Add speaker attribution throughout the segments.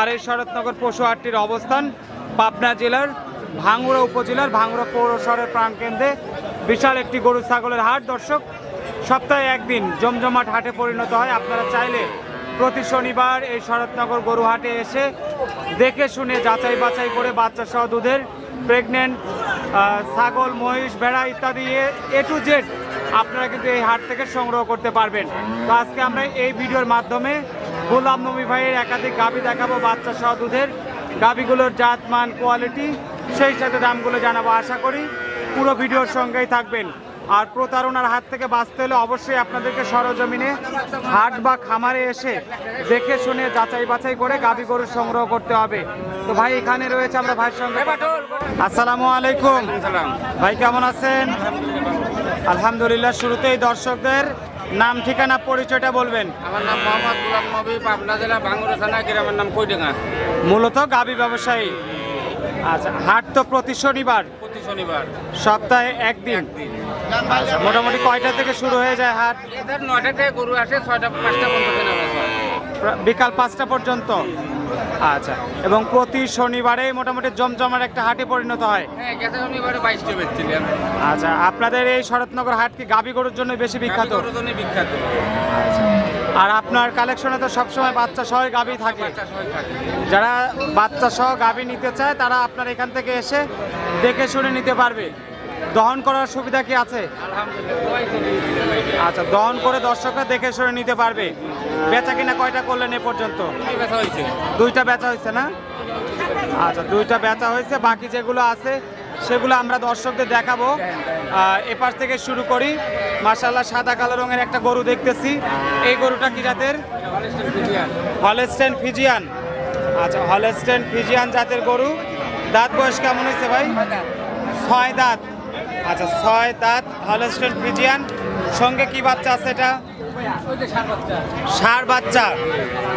Speaker 1: আর এই শরৎনগর পশু হাটটির অবস্থান পাবনা জেলার ভাঙ্গুড়া উপজেলার ভাঙ্গুড়া পৌরসরের প্রাণকেন্দ্রে। বিশাল একটি গরু ছাগলের হাট। দর্শক, সপ্তাহে একদিন জমজমাট হাটে পরিণত হয়। আপনারা চাইলে প্রতি শনিবার এই শরৎনগর গরু হাটে এসে দেখে শুনে যাচাই বাছাই করে বাচ্চা সহ দুধের প্রেগনেন্ট ছাগল, মহিষ, ভেড়া ইত্যাদি এ টু জেড আপনারা কিন্তু এই হাট থেকে সংগ্রহ করতে পারবেন। তো আজকে আমরা এই ভিডিওর মাধ্যমে গোলাম নবী ভাইয়ের একাধিক গাবি দেখাবো বাচ্চা সহ দুধের। গাবিগুলোর জাত মান কোয়ালিটি সেই সাথে দামগুলো জানাব আশা করি। পুরো ভিডিওর সঙ্গেই থাকবেন। আর প্রতারণার হাত থেকে বাঁচতে হলে অবশ্যই আপনাদেরকে সরজমিনে হাট বা খামারে এসে দেখে শুনে যাচাই বাছাই করে গাবি গরু সংগ্রহ করতে হবে। তো ভাই এখানে রয়েছে আমরা ভাইয়ের সঙ্গে। আসসালামু আলাইকুম। ভাই কেমন আছেন? আলহামদুলিল্লাহ শুরুতেই দর্শকদের নাম ঠিকানা পরিচয়টা বলবেন?
Speaker 2: আমার নাম মোহাম্মদ গুলাম নবী পাবনা জেলা বাঙ্গুরা থানা গ্রামের নাম কইডেঙ্গা
Speaker 1: মূলত গাবি ব্যবসায়ী। আচ্ছা হাট তো প্রতি শনিবার?
Speaker 2: প্রতি শনিবার।
Speaker 1: সপ্তাহে একদিন? আচ্ছা, মোটামুটি কয়টা থেকে শুরু হয়ে যায় হাট?
Speaker 2: নয়টা থেকে গরু আসে ছয়টা পাঁচটা পর্যন্ত
Speaker 1: বিকাল পাঁচটা পর্যন্ত? আচ্ছা এবং প্রতি শনিবারে মোটামুটি জমজমার একটা হাটে পরিণত হয়।
Speaker 2: হ্যাঁ গেছে শনিবারে বাইশটা বেচছিলাম
Speaker 1: আচ্ছা আপনাদের এই শরৎনগর হাট কি গাবি গরুর জন্য বেশি বিখ্যাত?
Speaker 2: গরুর জন্য বিখ্যাত।
Speaker 1: আর আপনার কালেকশনে তো সবসময় বাচ্চা সহ গাবি থাকে। যারা বাচ্চা সহ গাবি নিতে চায় তারা আপনার এখান থেকে এসে দেখে শুনে নিতে পারবে। দহন করার সুবিধা কি আছে। আচ্ছা দহন করে দর্শকরা দেখে শুনে নিতে পারবে। বেচা কিনা কয়টা করলেন এ পর্যন্ত? দুইটা বেচা হয়েছে না? আচ্ছা দুইটা বেচা হয়েছে বাকি যেগুলো আছে সেগুলো আমরা দর্শকদের দেখাবো। এপাশ থেকে শুরু করি। মার্শাল্লাহ সাদা কালো রঙের একটা গরু দেখতেছি। এই গরুটা কি জাতের? Holstein Friesian. আচ্ছা হলেস্টেন ফিজিয়ান জাতের গরু। দাঁত বয়স কেমন হয়েছে ভাই? ছয় দাঁত। আচ্ছা ছয় দাঁত হলেস্টেন ফিজিয়ান সঙ্গে কি বাচ্চা আছে এটা? ষাঁড় বাচ্চা।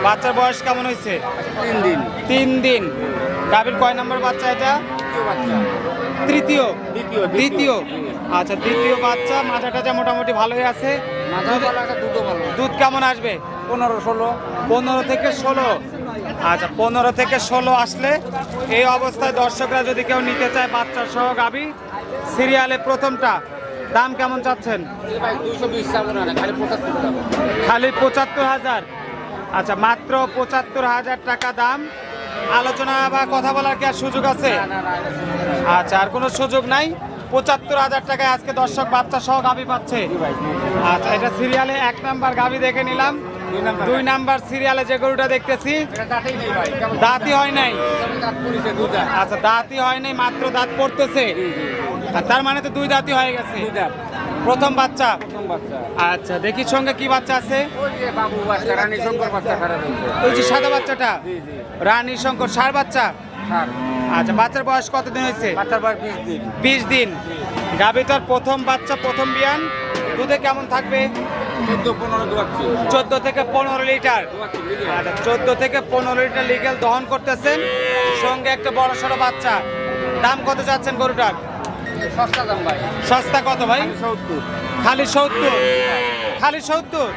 Speaker 1: বাচ্চার বয়স কেমন হয়েছে?
Speaker 2: তিন দিন।
Speaker 1: তিন দিন। গাভীর কয় নম্বর বাচ্চা এটা? তৃতীয়।
Speaker 2: দ্বিতীয়,
Speaker 1: আচ্ছা দ্বিতীয় বাচ্চা মাথা টাচা মোটামুটি ভালোই আছে। দুধ কেমন আসবে?
Speaker 2: পনেরো ষোলো।
Speaker 1: পনেরো থেকে ষোলো। আচ্ছা পনেরো থেকে ষোলো আসলে এই অবস্থায় দর্শকরা যদি কেউ নিতে চায় বাচ্চা সহ গাবি সিরিয়ালে প্রথমটা। দাম কেমন চাচ্ছেন?
Speaker 2: খালি পঁচাত্তর
Speaker 1: হাজার। আচ্ছা মাত্র পঁচাত্তর হাজার টাকা দাম। আলোচনা বা কথা বলার কি আর সুযোগ আছে? আচ্ছা আর কোনো সুযোগ নাই। পঁচাত্তর হাজার টাকায় আজকে দর্শক বাচ্চা সহ গাবি পাচ্ছে। আচ্ছা এটা সিরিয়ালে এক নাম্বার গাবি দেখে নিলাম।
Speaker 2: দুই নাম্বার।
Speaker 1: সিরিয়ালে যে গরুটা দেখতেছি,
Speaker 2: দাঁতেই
Speaker 1: হয় নাই। আচ্ছা দাঁতই হয় নাই, মাত্র দাঁত পড়তেছে। আর তার মানে তো দুই দাঁতই হয়ে গেছে।
Speaker 2: দুই দাঁত।
Speaker 1: প্রথম বাচ্চা?
Speaker 2: প্রথম বাচ্চা।
Speaker 1: আচ্ছা দেখি সঙ্গে কি বাচ্চা আছে?
Speaker 2: ওই যে বাবু বাচ্চা রানী শঙ্কর বাচ্চা খারাপ হয়েছে
Speaker 1: ওই যে সাদা বাচ্চাটা?
Speaker 2: জি জি।
Speaker 1: রানী শঙ্কর সার বাচ্চা? আচ্ছা বাচ্চার বয়স কতদিন হয়েছে?
Speaker 2: বাচ্চার বয়স বিশ দিন।
Speaker 1: বিশ দিন। গাভী তার প্রথম বাচ্চা প্রথম বিয়ান। দুধে কেমন থাকবে?
Speaker 2: চোদ্দ
Speaker 1: থেকে পনেরো লিটার। আচ্ছা চোদ্দ থেকে পনেরো লিটার লিগেল দহন করতেছেন। সঙ্গে একটা বড় সড়ো বাচ্চা। দাম কত যাচ্ছেন গরুটার?
Speaker 2: সস্তা দাম ভাই।
Speaker 1: সস্তা কত ভাই? খালি সত্তর। খালি সত্তর?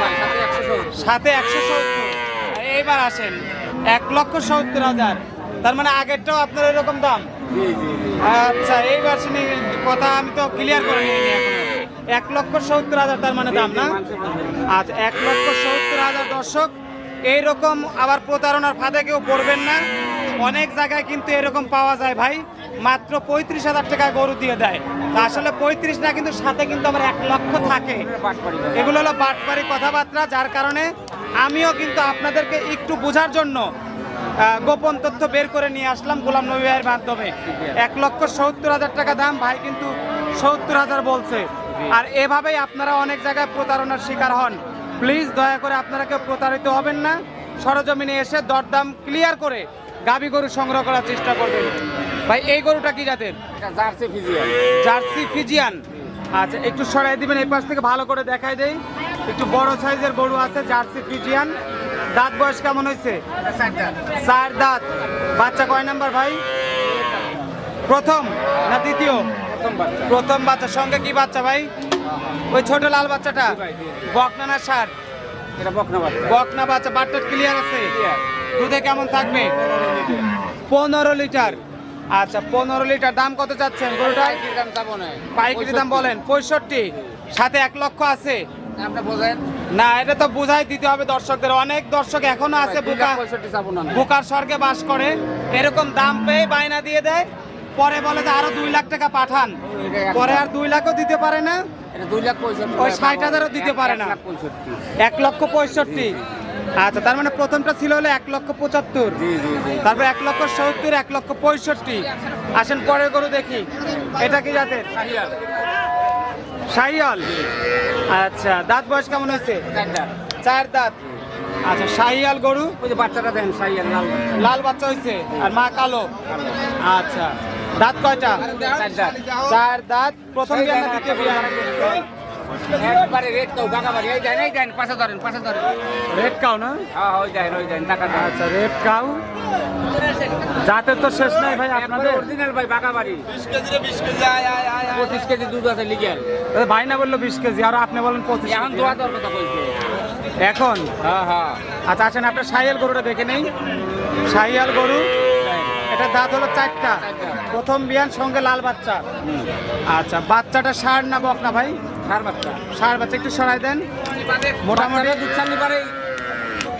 Speaker 2: ভাই সাথে একশো সত্তর।
Speaker 1: এইবার আসেন। এক লক্ষ সত্তর হাজার। তার মানে আগেরটাও আপনার এরকম দাম?
Speaker 2: জি জি জি।
Speaker 1: আচ্ছা এইবার শুনি কথা আমি তো ক্লিয়ার করে নিইনি এক লক্ষ সত্তর হাজার তার মানে দাম না? আচ্ছা এক লক্ষ সত্তর হাজার দর্শক এইরকম আবার প্রতারণার ফাঁদে কেউ পড়বেন না। অনেক জায়গায় কিন্তু এরকম পাওয়া যায় ভাই। মাত্র পঁয়ত্রিশ হাজার টাকায় গরু দিয়ে দেয়। তা আসলে পঁয়ত্রিশ না, কিন্তু সাথে কিন্তু আমার এক লক্ষ থাকে। এগুলো হলো বাটপারি কথাবার্তা, যার কারণে আমিও কিন্তু আপনাদেরকে একটু বোঝার জন্য গোপন তথ্য বের করে নিয়ে আসলাম গোলাম নবী ভাইয়ের মাধ্যমে। এক লক্ষ সত্তর হাজার টাকা দাম, ভাই কিন্তু সত্তর হাজার বলছে। আর এভাবেই আপনারা অনেক জায়গায় প্রতারণার শিকার হন। প্লিজ দয়া করে আপনারা কেউ প্রতারিত হবেন না। সরজমিনে এসে দরদাম ক্লিয়ার করে গাবি গরু সংগ্রহ করার চেষ্টা করবেন। ভাই এই গরুটা কি জাতের?
Speaker 2: Jersey Friesian.
Speaker 1: Jersey Friesian. আচ্ছা একটু সরাই দিবেন এই পাশ থেকে ভালো করে দেখাই দেই। একটু বড় সাইজের গরু আছে জার্সি ফিজিয়ান। দাঁত বয়স কেমন হয়েছে? চার দাঁত। বাচ্চা কয় নাম্বার ভাই? প্রথম না দ্বিতীয়?
Speaker 2: প্রথম বাচ্চা।
Speaker 1: প্রথম বাচ্চার সঙ্গে কি বাচ্চা ভাই? ওই ছোট লাল বাচ্চাটা। বকনা না সার।
Speaker 2: এটা বকনা বাচ্চা।
Speaker 1: বকনা বাচ্চা বাটটার ক্লিয়ার আছে? দুধে কেমন থাকবে? পনেরো লিটার। আচ্ছা পনেরো লিটার। দাম কত চাচ্ছেন গরুটা?
Speaker 2: কি দাম
Speaker 1: পাইকারি দাম বলেন পঁয়ষট্টি। সাথে এক লক্ষ আছে।
Speaker 2: বোঝেন
Speaker 1: না এটা তো বুঝাই দিতে হবে দর্শকদের। অনেক দর্শক এখনও আছে বুকার স্বর্গে বাস করে। এরকম দাম পেয়ে বায়না দিয়ে দেয়। পরে বলে যে আরও দুই লাখ টাকা পাঠান। পরে আর দুই লাখও দিতে পারে না। ওই ষাট হাজারও দিতে পারে না।
Speaker 2: এক
Speaker 1: লক্ষ পঁয়ষট্টি। আচ্ছা তার মানে প্রথমটা ছিল হলো এক লক্ষ পঁচাত্তর। তারপর এক লক্ষ সত্তর এক লক্ষ পঁয়ষট্টি। আসেন পরের গরু দেখি। এটা কি জাতের?
Speaker 2: শাহিয়াল।
Speaker 1: আচ্ছা দাঁত বয়স কেমন হয়েছে? চার দাঁত। আচ্ছা শাহিয়াল গরু?
Speaker 2: ওই যে বাচ্চাটা দেখেন শাহিয়াল লাল
Speaker 1: লাল বাচ্চা হয়েছে। আর মা কালো। আচ্ছা। দাঁত কয়টা? চার দাঁত। প্রথম বিয়ান দ্বিতীয় বিয়ান
Speaker 2: একবারে রেট বাগাবাড়ি এই দেন এই দেন পাশে ধরেন পাশে ধরেন।
Speaker 1: রেড কাউ না?
Speaker 2: হ্যাঁ ওই দেন ওই দেন টাকা
Speaker 1: আচ্ছা কাউ। জাতের তো শেষ নাই ভাই
Speaker 2: একবারে
Speaker 1: আপনাদের?
Speaker 2: অরিজিনাল ভাই বাগাবাড়ি পঁচিশ কেজি দুধ আছে লিগেল
Speaker 1: এ, ভাই না বলল বিশ কেজি আর আপনি বলেন পঁচিশ
Speaker 2: এখন
Speaker 1: কেজি।
Speaker 2: দোয়া দেওয়ার কথা কইছে
Speaker 1: এখন?
Speaker 2: হ্যাঁ হ্যাঁ।
Speaker 1: আচ্ছা আসেন আপনার সাহিয়াল গরুটা দেখে নেই। সাইয়াল গরু। এটা দাঁত হলো চারটা। প্রথম বিয়ান সঙ্গে লাল বাচ্চা। আচ্ছা বাচ্চাটা ষাঁড় না বক না ভাই?
Speaker 2: সার বাচ্চা।
Speaker 1: ষাঁড় বাচ্চা একটু সরাই দেন। মোটামুটি
Speaker 2: দুধ চালনি পারে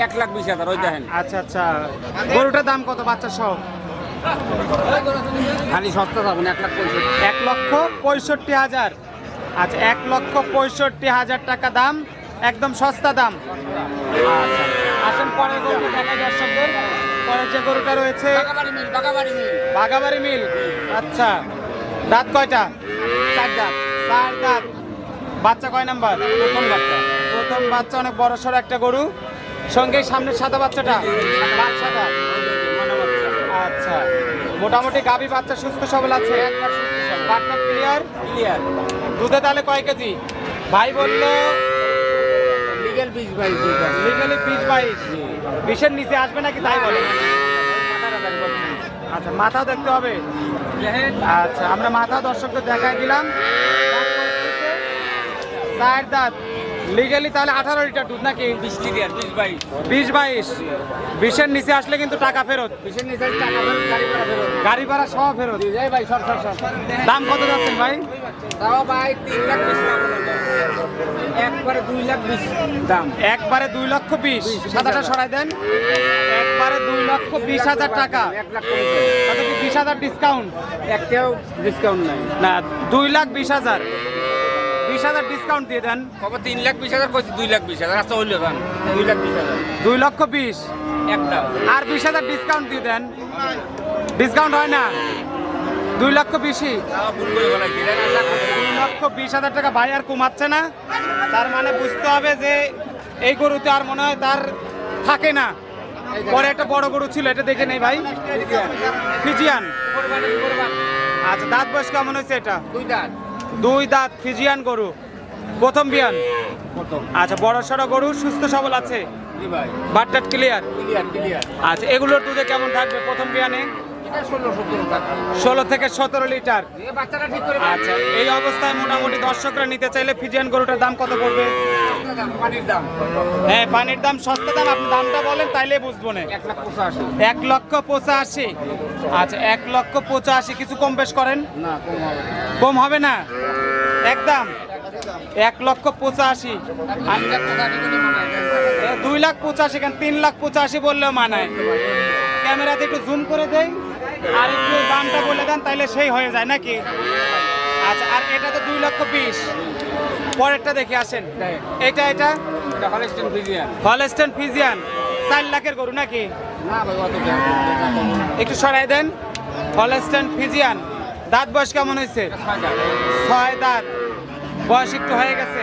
Speaker 2: এক লাখ বিশ হাজার ওই দেখেন।
Speaker 1: আচ্ছা আচ্ছা। গরুটার দাম কত বাচ্চা সহ?
Speaker 2: খালি সস্তা যাবেন এক লাখ পঁয়ষট্টি।
Speaker 1: এক লক্ষ পঁয়ষট্টি হাজার। আচ্ছা এক লক্ষ পঁয়ষট্টি হাজার টাকা দাম একদম সস্তা দাম। আচ্ছা আসেন পরে দেখা দর্শকদের। পরের যে গরুটা রয়েছে
Speaker 2: বাগাবাড়ি মিল
Speaker 1: আচ্ছা দাঁত কয়টা?
Speaker 2: চার দাঁত।
Speaker 1: চার দাঁত। বাচ্চা কয় নাম্বার?
Speaker 2: প্রথম বাচ্চা।
Speaker 1: প্রথম বাচ্চা অনেক বড় সড়ো একটা গরু। সঙ্গে সামনের সাদা বাচ্চাটা? আচ্ছা মোটামুটি গাভী বাচ্চা সুস্থ সবল আছে? বাটটা ক্লিয়ার
Speaker 2: ক্লিয়ার
Speaker 1: দুধে তাহলে কয় কেজি? ভাই বলল
Speaker 2: লিগেল বিশ বাইশ
Speaker 1: লিগালি বিশ বাইশ বিশের নিচে আসবে নাকি তাই বলে। আচ্ছা মাথা দেখতে হবে। আচ্ছা আমরা মাথা দর্শকদের দেখাই দিলাম। দাঁত। লিগালি তাহলে আঠারো লিটার দুধ নাকি?
Speaker 2: বিশ লিটার বিশ বাইশ।
Speaker 1: বিশ বাইশ। বিশের নিচে আসলে কিন্তু টাকা ফেরত।
Speaker 2: বিশের নিচে টাকা ফেরত গাড়ি ভাড়া ফেরত।
Speaker 1: গাড়ি ভাড়া সহ ফেরত?
Speaker 2: এই ভাই সর সর সর।
Speaker 1: দাম কত যাচ্ছেন ভাই?
Speaker 2: তাও ভাই তিন লাখ বিশ। একবারে দুই লাখ বিশ। দাম।
Speaker 1: একবারে দুই লক্ষ বিশ। সাদাটা সরাই দেন। একবারে দুই লক্ষ বিশ হাজার টাকা।
Speaker 2: এক লাখ
Speaker 1: বিশ হাজার ডিসকাউন্ট
Speaker 2: একটাও ডিসকাউন্ট নাই।
Speaker 1: না দুই লাখ বিশ হাজার। বিশ হাজার ডিসকাউন্ট দিয়ে দেন।
Speaker 2: কবে তিন লাখ বিশ হাজার কইছি দুই লাখ বিশ হাজার। আচ্ছা হইল দাম দুই লাখ বিশ হাজার।
Speaker 1: দুই লক্ষ বিশ।
Speaker 2: একটা।
Speaker 1: আর বিশ হাজার ডিসকাউন্ট দিয়ে দেন। ডিসকাউন্ট হয় না। দুই লক্ষ বিশই। দুই লক্ষ বিশ হাজার টাকা ভাই আর কমাচ্ছে না। তার মানে বুঝতে হবে যে এই গরুতে আর মনে হয় তার থাকে না। পরে একটা বড় গরু ছিল এটা দেখে নেই ভাই। ফিজিয়ান। আচ্ছা দাঁত বয়স কেমন হয়েছে এটা?
Speaker 2: দুই দাঁত।
Speaker 1: দুই দাঁত ফিজিয়ান গরু। প্রথম বিয়ান। আচ্ছা বড় সড়ো গরু সুস্থ সবল আছে?
Speaker 2: বাট
Speaker 1: বাটটাট ক্লিয়ার। আচ্ছা এগুলোর দুধে কেমন থাকবে প্রথম বিয়ানে?
Speaker 2: ষোলো
Speaker 1: থেকে সতেরো লিটার। আচ্ছা এই অবস্থায় মোটামুটি দর্শকরা নিতে চাইলে ফিজিয়ান গরুটার দাম কত পড়বে? হ্যাঁ পানির দাম সস্তা দাম আপনি দামটা বলেন তাইলে বুঝব না।
Speaker 2: এক
Speaker 1: লক্ষ পঁচাশি। আচ্ছা এক লক্ষ পঁচাশি কিছু কম বেশ করেন?
Speaker 2: কম হবে না।
Speaker 1: একদম এক লক্ষ পঁচাশি। দুই লাখ পঁচাশি কেন? তিন লাখ পঁচাশি বললেও মানায়। ক্যামেরাতে একটু জুম করে দেই। আর একটু দামটা বলে দেন তাইলে সেই হয়ে যায় নাকি? আচ্ছা আর এটা তো দুই লক্ষ বিশ। পরেরটা দেখে আসেন। এটা এটা? হলস্টেন ফিজিয়ান চার লাখের গরু নাকি। একটু সরাই দেন। হলস্টেন ফিজিয়ান দাঁত বয়স কেমন হয়েছে?
Speaker 2: ছয়
Speaker 1: ছয় দাঁত। বয়স একটু হয়ে গেছে।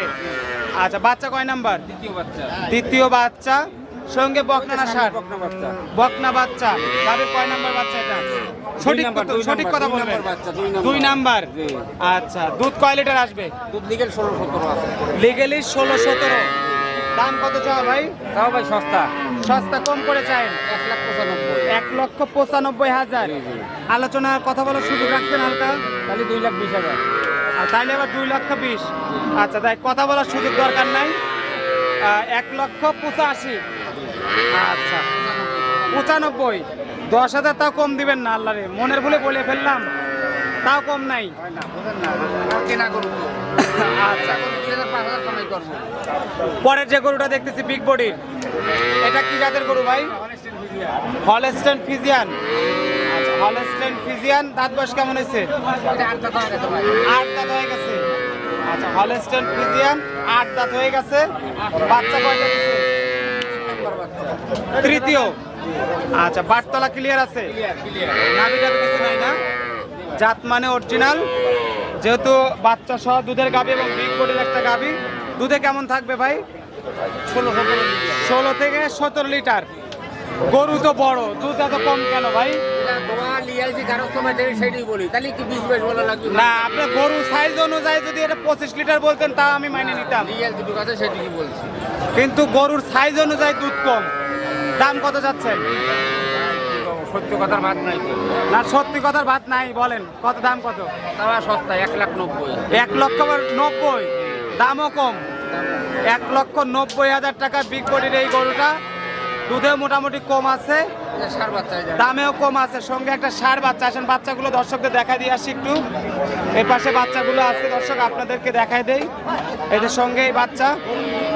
Speaker 1: আচ্ছা বাচ্চা কয় নাম্বার?
Speaker 2: দ্বিতীয় বাচ্চা।
Speaker 1: দ্বিতীয় বাচ্চা। সঙ্গে বকনা না ষাট।
Speaker 2: বকনা বাচ্চা।
Speaker 1: গাভীর কয় নাম্বার বাচ্চা এটা? সঠিক সঠিক কথা বলবেন।
Speaker 2: দুই নাম্বার।
Speaker 1: আচ্ছা দুধ কয় লিটার আসবে?
Speaker 2: দুধ লিগেল ষোলো সতেরো আছে।
Speaker 1: লিগেলি ষোলো সতেরো। দাম কত চাও ভাই?
Speaker 2: তাও ভাই সস্তা।
Speaker 1: সস্তা কম করে চাই
Speaker 2: এক লাখ পঁচানব্বই।
Speaker 1: এক লক্ষ পঁচানব্বই হাজার। আলোচনার কথা বলার সুযোগ রাখছেন হালকা?
Speaker 2: তাহলে দুই লাখ বিশ হাজার।
Speaker 1: আর তাইলে আবার দুই লক্ষ বিশ। আচ্ছা তাই কথা বলার সুযোগ দরকার নাই। এক লক্ষ পঁচাশি। আচ্ছা। পঁচানব্বই। দশ হাজার তাও কম দিবেন না আল্লাহরে। মনের ভুলে বলে ফেললাম। তাও কম নাই। আচ্ছা। পরের যে গরুটা দেখতেছি বিগ বডির এটা কি জাতের গরু ভাই? হলস্টেন ফিজিয়ান আচ্ছা হলস্টেন ফিজিয়ান দাঁত বয়স কেমন হয়েছে?
Speaker 2: আট
Speaker 1: দাঁত হয়ে গেছে আচ্ছা হলস্টেন ফিজিয়ান আট দাঁত হয়ে গেছে। বাচ্চা কয়টা তৃতীয়। আচ্ছা বাটতলা ক্লিয়ার আছে? নাভি টাভি কিছু নাই না? জাত মানে অরিজিনাল যেহেতু বাচ্চা সহ দুধের গাবি এবং বিগ বডির একটা গাবি। দুধে কেমন থাকবে ভাই?
Speaker 2: ষোলো
Speaker 1: থেকে সতেরো লিটার। গরু তো বড় দুধ এত কম কেন ভাই? না আপনি গরু সাইজ অনুযায়ী যদি এটা পঁচিশ লিটার বলতেন তা আমি মাইনে নিতাম।
Speaker 2: সেটাই বলছি।
Speaker 1: কিন্তু গরুর সাইজ অনুযায়ী দুধ কম। দাম কত যাচ্ছেন
Speaker 2: সত্যি কথার ভাত নাই।
Speaker 1: না সত্যি কথার ভাত নাই বলেন কত দাম কত?
Speaker 2: তারা সস্তা এক লাখ নব্বই।
Speaker 1: এক লক্ষ নব্বই? দামও কম। এক লক্ষ নব্বই হাজার টাকা বিগ বডির এই গরুটা। দুধে মোটামুটি কম আছে। দামেও কম আছে, সঙ্গে একটা সার বাচ্চা আসেন, বাচ্চাগুলো দর্শকদের দেখাই দিয়ে আসি একটু। এর পাশে বাচ্চাগুলো আছে, দর্শক, আপনাদেরকে দেখাই দেই। এদের সঙ্গে এই বাচ্চা,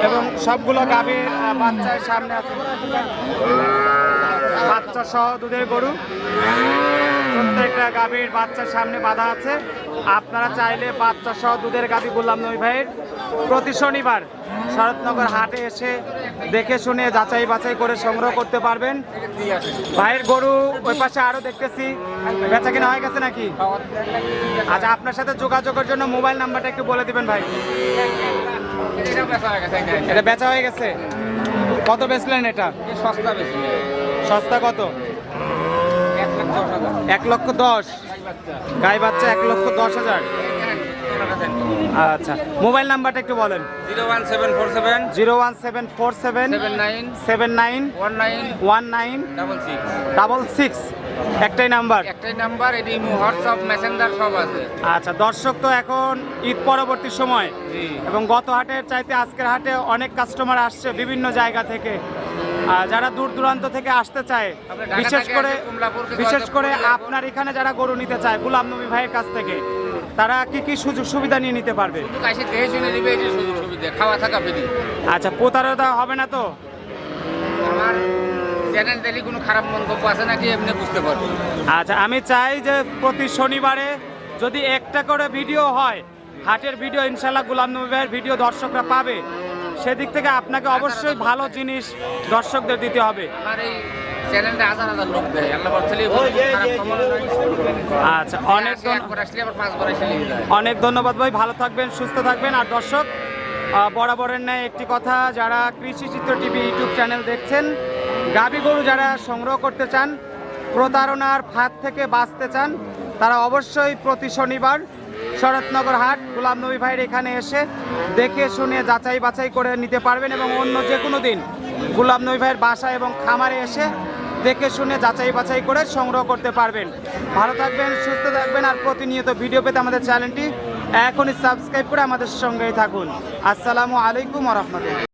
Speaker 1: এবং সবগুলো গাভীর বাচ্চার সামনে আছে। বাচ্চা সহ দুধের গরু। প্রত্যেকটা গাভীর বাচ্চার সামনে বাঁধা আছে। আপনারা চাইলে বাচ্চা সহ দুধের গাভী গোলাম নই ভাইয়ের। প্রতি শনিবার শরৎনগর হাটে এসে দেখে শুনে যাচাই বাছাই করে সংগ্রহ করতে পারবেন। ভাইয়ের গরু ওই পাশে আরও দেখতেছি। বেচা কিনা হয়ে গেছে নাকি। আচ্ছা আপনার সাথে যোগাযোগের জন্য মোবাইল নাম্বারটা একটু বলে দিবেন ভাই।
Speaker 2: এটা বেচা হয়ে গেছে।
Speaker 1: কত বেচলেন এটা?
Speaker 2: সস্তা
Speaker 1: সস্তা কত
Speaker 2: এক
Speaker 1: লক্ষ দশ।
Speaker 2: গাই বাচ্চা
Speaker 1: এক লক্ষ দশ হাজার। আচ্ছা মোবাইল নাম্বারটা একটু বলেন।
Speaker 2: Zero one seven four seven.
Speaker 1: Zero one seven four seven.
Speaker 2: Seven nine.
Speaker 1: Seven nine.
Speaker 2: One nine.
Speaker 1: One nine.
Speaker 2: Double six.
Speaker 1: Double six. একটাই নাম্বার।
Speaker 2: একটাই নাম্বার এটি হোয়াটসঅ্যাপ মেসেঞ্জার সব আছে।
Speaker 1: আচ্ছা দর্শক তো এখন ঈদ পরবর্তী সময়। এবং গত হাটের চাইতে আজকের হাটে অনেক কাস্টমার আসছে বিভিন্ন জায়গা থেকে। যারা দূর দূরান্ত থেকে আসতে চায় বিশেষ করে বিশেষ করে আপনার এখানে যারা গরু নিতে চায় গুলাম নবী ভাইয়ের কাছ থেকে তারা কি কি সুযোগ সুবিধা নিয়ে নিতে পারবে?
Speaker 2: সুযোগ সুবিধা। খাওয়া থাকা বেরি
Speaker 1: আচ্ছা প্রতারণা হবে না তো?
Speaker 2: আমার চ্যানেল দেখলে কোনো খারাপ মন্তব্য আছে নাকি এমনি বুঝতে পারব।
Speaker 1: আচ্ছা আমি চাই যে প্রতি শনিবারে যদি একটা করে ভিডিও হয় হাটের ভিডিও ইনশাল্লাহ গুলাম নবী ভাইয়ের ভিডিও দর্শকরা পাবে। সেদিক থেকে আপনাকে অবশ্যই ভালো জিনিস দর্শকদের দিতে হবে।
Speaker 2: আমার এই চ্যানেলটা হাজার হাজার লোক দেয়। আল্লাহ বলছিলি।
Speaker 1: আচ্ছা অনেক অনেক ধন্যবাদ ভাই ভালো থাকবেন সুস্থ থাকবেন। আর দর্শক বরাবরের ন্যায় একটি কথা যারা কৃষি চিত্র টিভি ইউটিউব চ্যানেল দেখছেন গাবি গরু যারা সংগ্রহ করতে চান প্রতারণার ফাঁদ থেকে বাঁচতে চান তারা অবশ্যই প্রতি শনিবার শরৎনগর হাট গোলাম নবী ভাইয়ের এখানে এসে দেখে শুনে যাচাই বাছাই করে নিতে পারবেন এবং অন্য যে কোনো দিন গোলাম নবী ভাইয়ের বাসা এবং খামারে এসে দেখে শুনে যাচাই বাছাই করে সংগ্রহ করতে পারবেন। ভালো থাকবেন, সুস্থ থাকবেন আর প্রতিনিয়ত ভিডিও পেতে আমাদের চ্যানেলটি এখনই সাবস্ক্রাইব করে আমাদের সঙ্গেই থাকুন। আসসালামু আলাইকুম রহমতুল্লাহ।